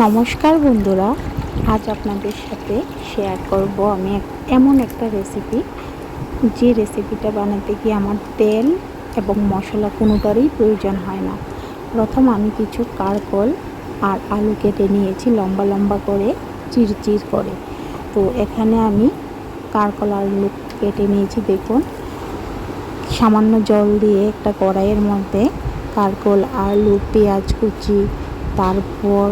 নমস্কার বন্ধুরা, আজ আপনাদের সাথে শেয়ার করব আমি এমন একটা রেসিপি যে রেসিপিটা বানাতে গিয়ে আমার তেল এবং মশলা কোনোটারই প্রয়োজন হয় না। প্রথম আমি কিছু কারকল আর আলু কেটে নিয়েছি লম্বা লম্বা করে চিরচির করে। তো এখানে আমি কারকল আলু কেটে নিয়েছি, দেখুন। সামান্য জল দিয়ে একটা কড়াইয়ের মধ্যে কারকল, আলু, পেঁয়াজ কুচি, তারপর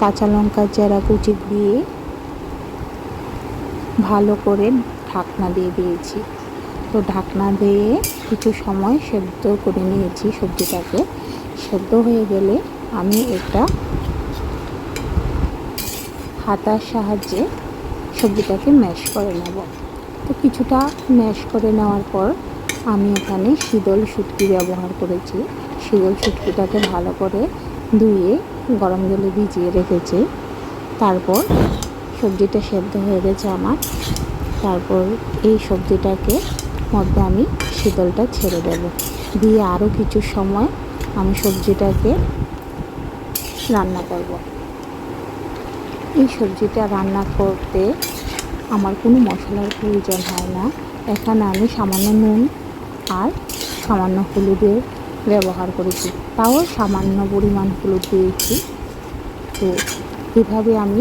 কাঁচা লঙ্কার চেরা কুচি দিয়ে ভালো করে ঢাকনা দিয়ে দিয়েছি। তো ঢাকনা দিয়ে কিছু সময় সেদ্ধ করে নিয়েছি সবজিটাকে। সেদ্ধ হয়ে গেলে আমি এটা হাতার সাহায্যে সবজিটাকে ম্যাশ করে নেব। তো কিছুটা ম্যাশ করে নেওয়ার পর আমি এখানে শীতল শুটকি ব্যবহার করেছি। শীতল শুটকিটাকে ভালো করে ধুয়ে গরম জলে ভিজিয়ে রেখেছি। তারপর সবজিটা সেদ্ধ হয়ে গেছে আমার। তারপর এই সবজিটাকে মধ্যে আমি শীতলটা ছেড়ে দেব। দিয়ে আরও কিছু সময় আমি সবজিটাকে রান্না করব। এই সবজিটা রান্না করতে আমার কোনো মশলার প্রয়োজন হয় না। এখানে আমি সামান্য নুন আর সামান্য হলুদের ব্যবহার করেছি। তাও সামান্য পরিমাণ হলুদ দিয়েছি। তো এভাবে আমি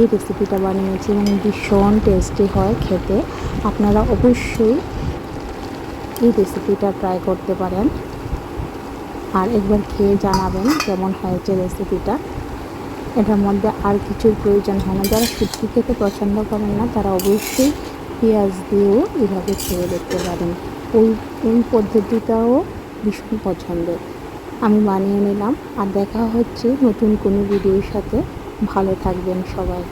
এই রেসিপিটা বানিয়েছি এবং ভীষণ টেস্টি হয় খেতে। আপনারা অবশ্যই এই রেসিপিটা ট্রাই করতে পারেন। আর একবার খেয়ে জানাবেন কেমন হয়েছে রেসিপিটা এটার মধ্যে আর কিছুর প্রয়োজন হয় না। যারা শুটকি খেতে পছন্দ করেন না, তারা অবশ্যই পেঁয়াজ দিয়েও এভাবে খেয়ে দেখতে পারেন। ওই ওই পদ্ধতিটাও ভীষণ পছন্দ। আমি বানিয়ে নিলাম আর দেখা হচ্ছে নতুন কোনো ভিডিওর সাথে। ভালো থাকবেন সবাই।